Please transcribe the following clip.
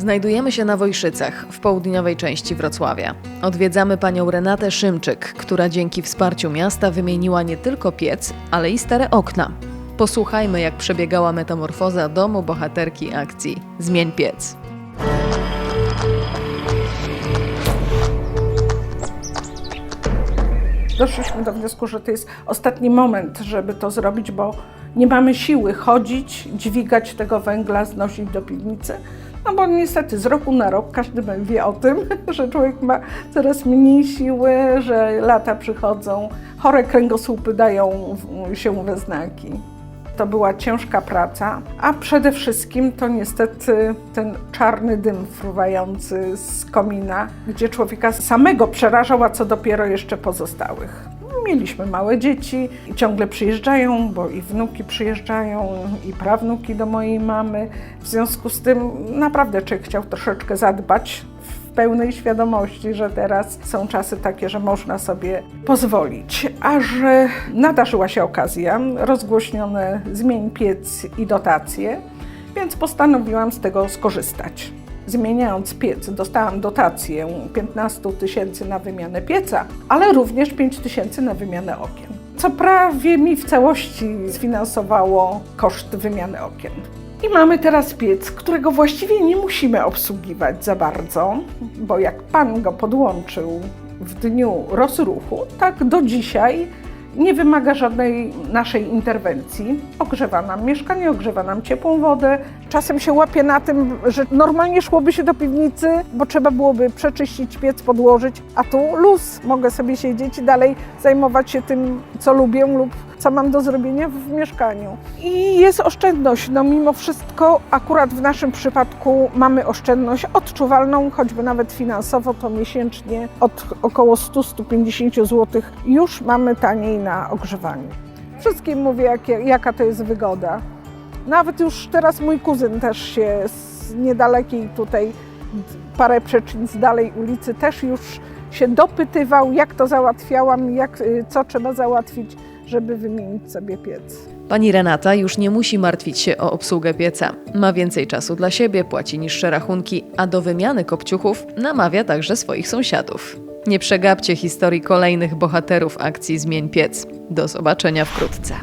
Znajdujemy się na Wojszycach, w południowej części Wrocławia. Odwiedzamy panią Renatę Szymczyk, która dzięki wsparciu miasta wymieniła nie tylko piec, ale i stare okna. Posłuchajmy, jak przebiegała metamorfoza domu bohaterki akcji Zmień piec. Doszliśmy do wniosku, że to jest ostatni moment, żeby to zrobić, bo nie mamy siły chodzić, dźwigać tego węgla, znosić do piwnicy. No bo niestety z roku na rok każdy wie o tym, że człowiek ma coraz mniej siły, że lata przychodzą, chore kręgosłupy dają się we znaki. To była ciężka praca, a przede wszystkim to niestety ten czarny dym fruwający z komina, gdzie człowieka samego przerażał, a co dopiero jeszcze pozostałych. Mieliśmy małe dzieci i ciągle przyjeżdżają, bo i wnuki przyjeżdżają, i prawnuki do mojej mamy. W związku z tym naprawdę człowiek chciał troszeczkę zadbać w pełnej świadomości, że teraz są czasy takie, że można sobie pozwolić. A że nadarzyła się okazja, rozgłośnione zmień piec i dotacje, więc postanowiłam z tego skorzystać. Zmieniając piec, dostałam dotację 15 tysięcy na wymianę pieca, ale również 5 tysięcy na wymianę okien. Co prawie mi w całości sfinansowało koszt wymiany okien. I mamy teraz piec, którego właściwie nie musimy obsługiwać za bardzo, bo jak pan go podłączył w dniu rozruchu, tak do dzisiaj nie wymaga żadnej naszej interwencji. Ogrzewa nam mieszkanie, ogrzewa nam ciepłą wodę. Czasem się łapie na tym, że normalnie szłoby się do piwnicy, bo trzeba byłoby przeczyścić piec, podłożyć, a tu luz. Mogę sobie siedzieć i dalej zajmować się tym, co lubię lub co mam do zrobienia w mieszkaniu. I jest oszczędność. No mimo wszystko, akurat w naszym przypadku mamy oszczędność odczuwalną, choćby nawet finansowo, to miesięcznie od około 100-150 zł już mamy taniej na ogrzewaniu. Wszystkim mówię, jakie, jaka to jest wygoda. Nawet już teraz mój kuzyn też się z niedalekiej tutaj parę przecznic dalej ulicy też już się dopytywał, jak to załatwiałam, jak, co trzeba załatwić, żeby wymienić sobie piec. Pani Renata już nie musi martwić się o obsługę pieca. Ma więcej czasu dla siebie, płaci niższe rachunki, a do wymiany kopciuchów namawia także swoich sąsiadów. Nie przegapcie historii kolejnych bohaterów akcji Zmień Piec. Do zobaczenia wkrótce.